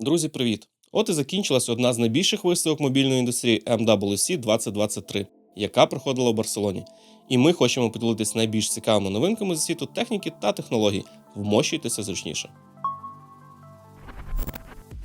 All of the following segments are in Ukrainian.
Друзі, привіт! От і закінчилась одна з найбільших виставок мобільної індустрії MWC 2023, яка проходила в Барселоні. І ми хочемо поділитися найбільш цікавими новинками зі світу техніки та технологій. Вмощуйтеся зручніше.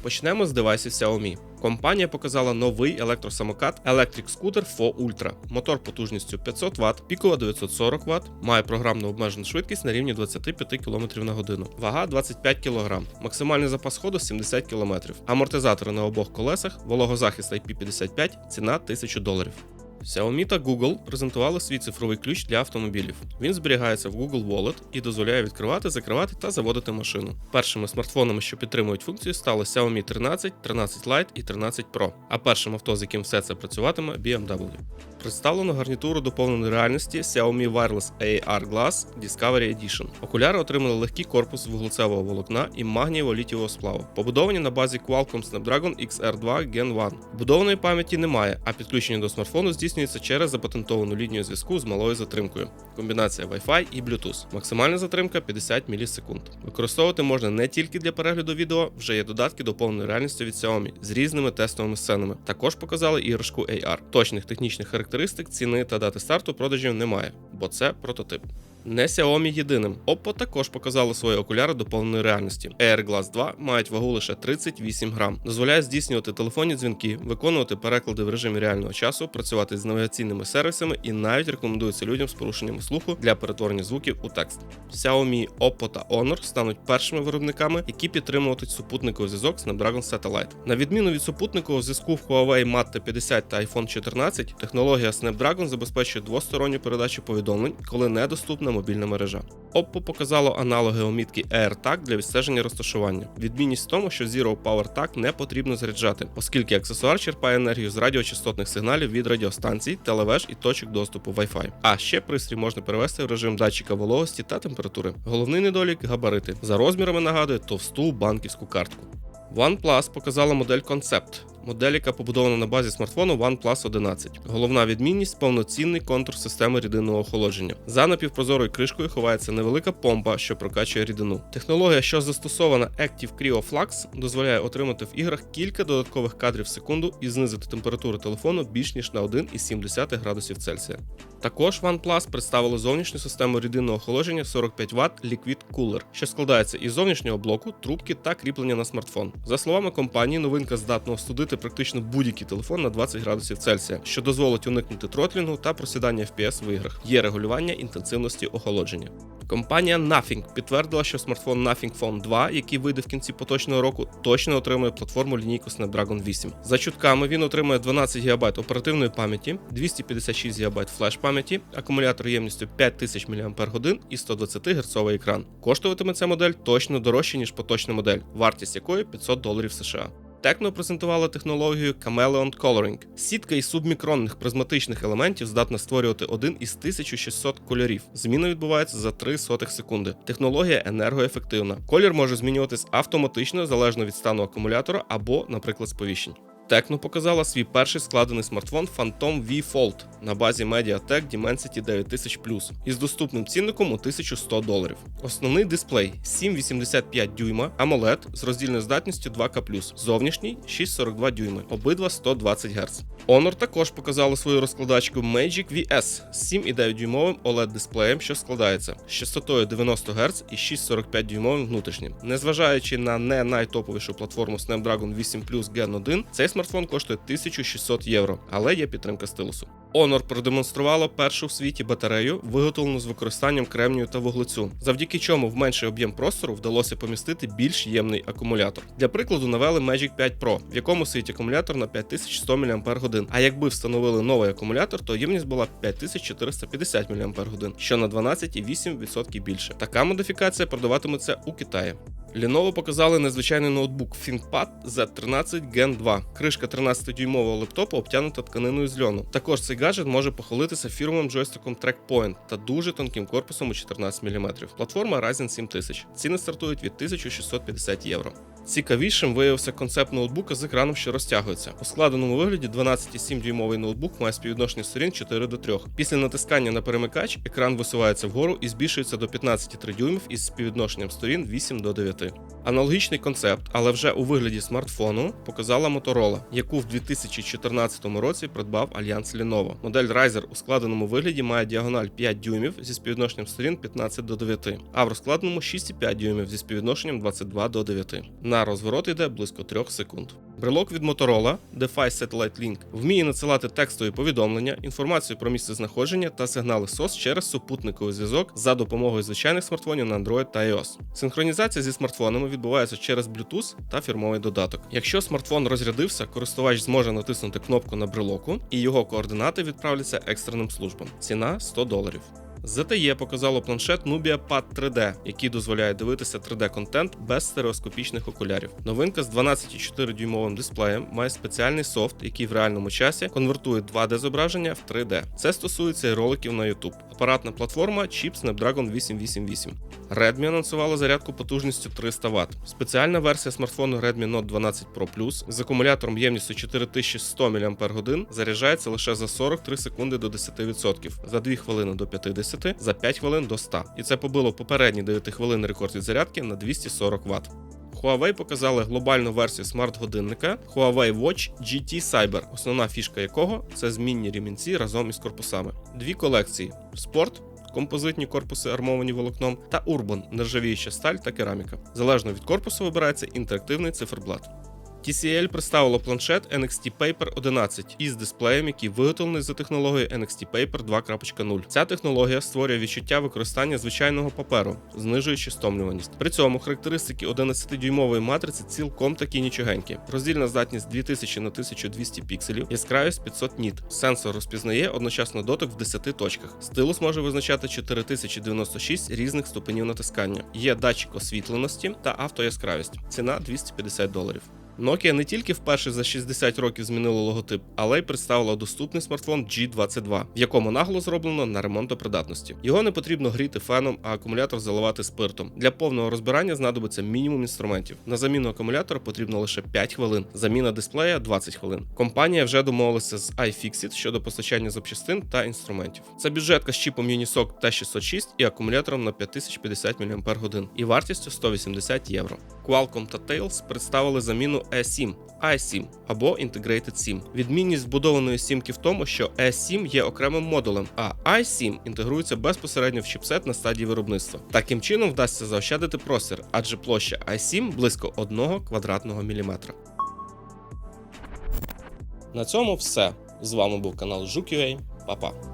Почнемо з девайсів Xiaomi. Компанія показала новий електросамокат Electric Scooter 4 Ultra. Мотор потужністю 500 Вт, пікова 940 Вт, має програмну обмежену швидкість на рівні 25 км на годину. Вага 25 кг, максимальний запас ходу 70 км. Амортизатори на обох колесах, вологозахист IP55, ціна 1000 доларів. Xiaomi та Google презентували свій цифровий ключ для автомобілів. Він зберігається в Google Wallet і дозволяє відкривати, закривати та заводити машину. Першими смартфонами, що підтримують функцію, стали Xiaomi 13, 13 Lite і 13 Pro, а першим авто, з яким все це працюватиме, BMW. Представлено гарнітуру доповненої реальності Xiaomi Wireless AR Glass Discovery Edition. Окуляри отримали легкий корпус вуглецевого волокна і магнієво-літієвого сплаву, побудовані на базі Qualcomm Snapdragon XR2 Gen 1. Будованої пам'яті немає, а підключення до смартфону здійснюється через запатентовану лінію зв'язку з малою затримкою. Комбінація Wi-Fi і Bluetooth. Максимальна затримка 50 мілісекунд. Використовувати можна не тільки для перегляду відео, вже є додатки до повної реальності від Xiaomi з різними тестовими сценами. Також показали іграшку AR. Точних технічних характеристик, ціни та дати старту продажів немає, бо це прототип. Не Xiaomi єдиним. Oppo також показало свої окуляри до повної реальності. Air Glass 2 мають вагу лише 38 грам, дозволяє здійснювати телефонні дзвінки, виконувати переклади в режимі реального часу, працювати з навігаційними сервісами і навіть рекомендується людям з порушеннями слуху для перетворення звуків у текст. Xiaomi, Oppo та Honor стануть першими виробниками, які підтримуватимуть супутниковий зв'язок Snapdragon Satellite. На відміну від супутникового зв'язку в Huawei Mate 50 та iPhone 14, технологія Snapdragon забезпечує двосторонню передачу повідомлень, коли недоступна мобільна мережа. Oppo показало аналоги омітки AirTag для відстеження розташування. Відмінність в тому, що Zero Power Tag не потрібно заряджати, оскільки аксесуар черпає енергію з радіочастотних сигналів від радіостанцій, телевеж і точок доступу Wi-Fi. А ще пристрій можна перевести в режим датчика вологості та температури. Головний недолік габарити. За розмірами нагадує товсту банківську картку. OnePlus показала модель Concept. Модель, яка побудована на базі смартфону OnePlus 11. Головна відмінність повноцінний контур системи рідинного охолодження. За напівпрозорою кришкою ховається невелика помпа, що прокачує рідину. Технологія, що застосована Active Cryo Flux, дозволяє отримати в іграх кілька додаткових кадрів в секунду і знизити температуру телефону більш ніж на 1,7 градусів Цельсія. Також OnePlus представили зовнішню систему рідинного охолодження 45 Вт Liquid Cooler, що складається із зовнішнього блоку, трубки та кріплення на смартфон. За словами компанії, новинка здатна остудити практично будь-який телефон на 20 градусів Цельсія, що дозволить уникнути тротлінгу та просідання FPS в іграх. Є регулювання інтенсивності охолодження. Компанія Nothing підтвердила, що смартфон Nothing Phone 2, який вийде в кінці поточного року, точно отримує платформу лінійку Snapdragon 8. За чутками він отримує 12 ГБ оперативної пам'яті, 256 ГБ флеш пам'яті, акумулятор ємністю 5000 мАч і 120 Гц екран. Коштуватиме ця модель точно дорожче, ніж поточна модель, вартість якої 500 доларів США. Tecno презентувала технологію Chameleon Coloring. Сітка із субмікронних призматичних елементів здатна створювати один із 1600 кольорів. Зміна відбувається за 3 сотих секунди. Технологія енергоефективна. Колір може змінюватись автоматично залежно від стану акумулятора або, наприклад, сповіщень. Tecno показала свій перший складений смартфон Phantom V Fold на базі MediaTek Dimensity 9000 із доступним цінником у 1100 доларів. Основний дисплей 7,85 дюйма, AMOLED з роздільною здатністю 2К+, зовнішній 6,42 дюйми, обидва 120 Гц. Honor також показали свою розкладачку Magic VS з 7,9 дюймовим OLED дисплеєм, що складається з частотою 90 Гц і 6,45 дюймовим внутрішнім. Незважаючи на не найтоповішу платформу Snapdragon 8 Plus Gen 1, цей смартфон коштує 1600 євро, але є підтримка стилусу. Honor продемонструвала першу в світі батарею, виготовлену з використанням кремнію та вуглецю, завдяки чому в менший об'єм простору вдалося помістити більш ємний акумулятор. Для прикладу навели Magic 5 Pro, в якому стоїть акумулятор на 5100 мАч. А якби встановили новий акумулятор, то ємність була 5450 мАч, що на 12,8% більше. Така модифікація продаватиметься у Китаї. Lenovo показали незвичайний ноутбук ThinkPad Z13 Gen 2. Кришка 13-дюймового лептопу обтянута тканиною з льону. Також цей гаджет може похвалитися фірмовим джойстиком TrackPoint та дуже тонким корпусом у 14 мм. Платформа Ryzen 7000. Ціни стартують від 1650 євро. Цікавішим виявився концепт ноутбука з екраном, що розтягується. У складеному вигляді 12,7 дюймовий ноутбук має співвідношення сторін 4 до 3. Після натискання на перемикач екран висувається вгору і збільшується до 15,3 дюймів із співвідношенням сторін 8 до 9. Аналогічний концепт, але вже у вигляді смартфону, показала Motorola, яку в 2014 році придбав альянс Lenovo. Модель Riser у складеному вигляді має діагональ 5 дюймів зі співвідношенням сторін 15 до 9, а в розкладеному 6,5 дюймів зі співвідношенням 22 до 9. На розворот йде близько 3 секунд. Брелок від Motorola DeFi Satellite Link вміє надсилати текстові повідомлення, інформацію про місце знаходження та сигнали SOS через супутниковий зв'язок за допомогою звичайних смартфонів на Android та iOS. Синхронізація зі смартфонами відбувається через Bluetooth та фірмовий додаток. Якщо смартфон розрядився, користувач зможе натиснути кнопку на брелоку, і його координати відправляться екстреним службам. Ціна 100 доларів. ZTE показало планшет Nubia Pad 3D, який дозволяє дивитися 3D-контент без стереоскопічних окулярів. Новинка з 12,4 дюймовим дисплеєм має спеціальний софт, який в реальному часі конвертує 2D зображення в 3D. Це стосується і роликів на YouTube. Апаратна платформа чіп Snapdragon 888. Redmi анонсувала зарядку потужністю 300 Вт. Спеціальна версія смартфону Redmi Note 12 Pro Plus з акумулятором ємністю 4100 мАч заряджається лише за 43 секунди до 10%, за 2 хвилини до 50, за 5 хвилин до 100. І це побило попередній 9 хвилин рекорд зарядки на 240 Вт. Huawei показали глобальну версію смарт-годинника Huawei Watch GT Cyber, основна фішка якого це змінні рімінці разом із корпусами. Дві колекції: спорт. Композитні корпуси армовані волокном та Urban – нержавіюча сталь та кераміка. Залежно від корпусу вибирається інтерактивний циферблат. TCL представило планшет NXT Paper 11 із дисплеєм, який виготовлений за технологією NXT Paper 2.0. Ця технологія створює відчуття використання звичайного паперу, знижуючи стомлюваність. При цьому характеристики 11-дюймової матриці цілком такі нічогенькі. Роздільна здатність 2000 на 1200 пікселів, яскравість 500 ніт. Сенсор розпізнає одночасно дотик в 10 точках. Стилус може визначати 4096 різних ступенів натискання. Є датчик освітленості та автояскравість. Ціна 250 доларів. Nokia не тільки вперше за 60 років змінила логотип, але й представила доступний смартфон G22, в якому нагло зроблено на ремонтопридатності. Його не потрібно гріти феном, а акумулятор заливати спиртом. Для повного розбирання знадобиться мінімум інструментів. На заміну акумулятора потрібно лише 5 хвилин, заміна дисплея 20 хвилин. Компанія вже домовилася з iFixit щодо постачання запчастин та інструментів. Це бюджетка з чіпом Unisoc T606 і акумулятором на 5050 мАч і вартістю 180 євро. Qualcomm та Tails представили заміну E7, i7 або Integrated SIM. Відмінність збудованої сімки в тому, що E7 є окремим модулем, а i7 інтегрується безпосередньо в чіпсет на стадії виробництва. Таким чином вдасться заощадити простір, адже площа i7 близько 1 квадратного міліметра. На цьому все. З вами був канал Жук.ua. Па-па.